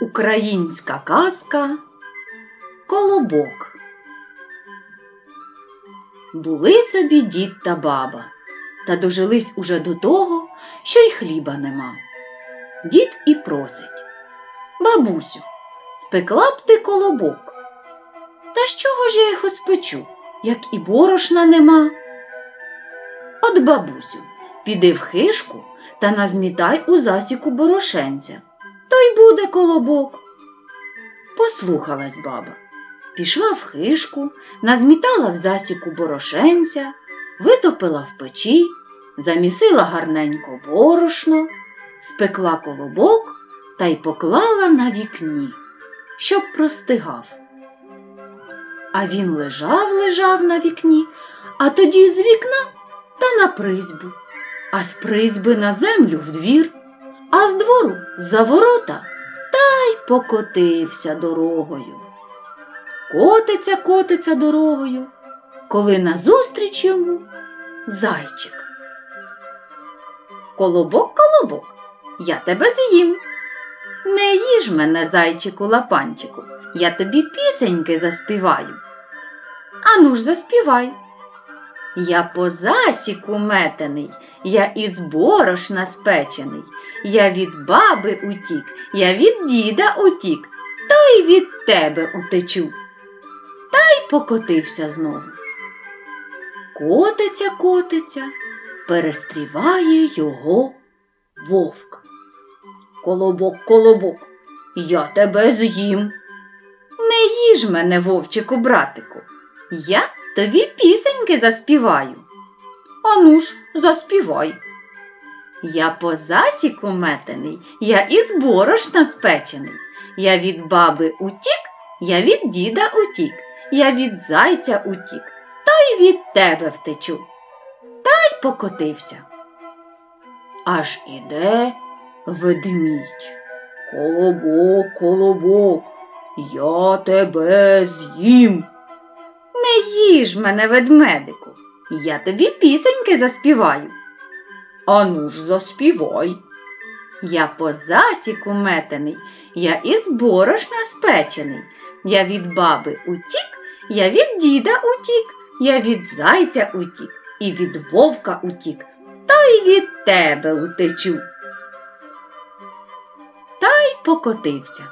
Українська казка Колобок. Були собі дід та баба, та дожились уже до того, що й хліба нема. Дід і просить Бабусю, спекла б ти колобок. Та з чого ж я його спечу, як і борошна нема? От, бабусю, піди в хишку та назмітай у засіку борошенця, то й буде колобок. Послухалась баба. Пішла в хишку, назмітала в засіку борошенця, витопила в печі, замісила гарненько борошно, спекла колобок та й поклала на вікні, щоб простигав. А він лежав, лежав на вікні, а тоді з вікна та на призьбу, а з призьби на землю в двір, з двору за ворота та й покотився дорогою. Котиться, котиться дорогою, коли назустріч йому зайчик. Колобок, колобок, я тебе з'їм. Не їж мене, зайчику лапанчику, я тобі пісеньки заспіваю. Ану ж заспівай. Я по засіку метений, я із борошна спечений, я від баби утік, я від діда утік, то й від тебе утечу. Та й покотився знову. Котиться, котиться, перестріває його вовк. Колобок, колобок, я тебе з'їм. Не їж мене, вовчику, братику, я тобі пісеньки заспіваю. Ану ж, заспівай. Я по засіку метений, я із борошна спечений. Я від баби утік, я від діда утік, я від зайця утік, та й від тебе втечу. Та й покотився. Аж іде ведмідь. Колобок, колобок, я тебе з'їм. Не їж мене, ведмедику, я тобі пісеньки заспіваю. Ану ж заспівай. Я по засіку метений, я із борошна спечений. Я від баби утік, я від діда утік, я від зайця утік, і від вовка утік, та й від тебе утечу. Та й покотився.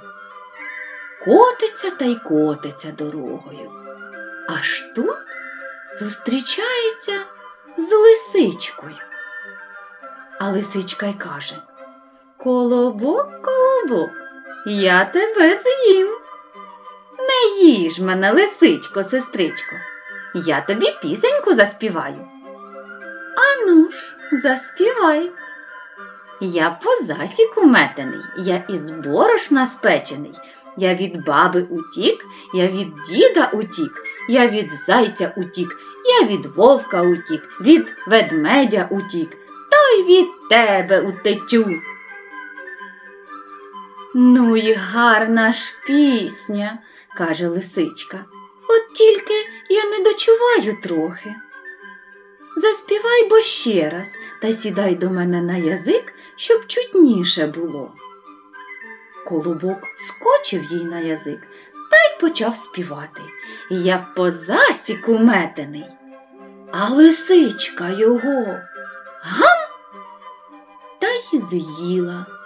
Котиться та й котиться дорогою. Аж тут зустрічається з лисичкою. А лисичка й каже Колобок, колобок, я тебе з'їм. Не їж мене, лисичко, сестричко, я тобі пісеньку заспіваю. Ану ж, заспівай. Я по засіку метений, я із борошна спечений. Я від баби утік, я від діда утік, я від зайця утік, я від вовка утік, від ведмедя утік, та й від тебе утечу. Ну й гарна ж пісня, каже лисичка. От тільки я не дочуваю трохи. Заспівай бо ще раз та сідай до мене на язик, щоб чутніше було. Колобок скочив їй на язик та й почав співати. Я по засіку метений, а лисичка його гам та й з'їла.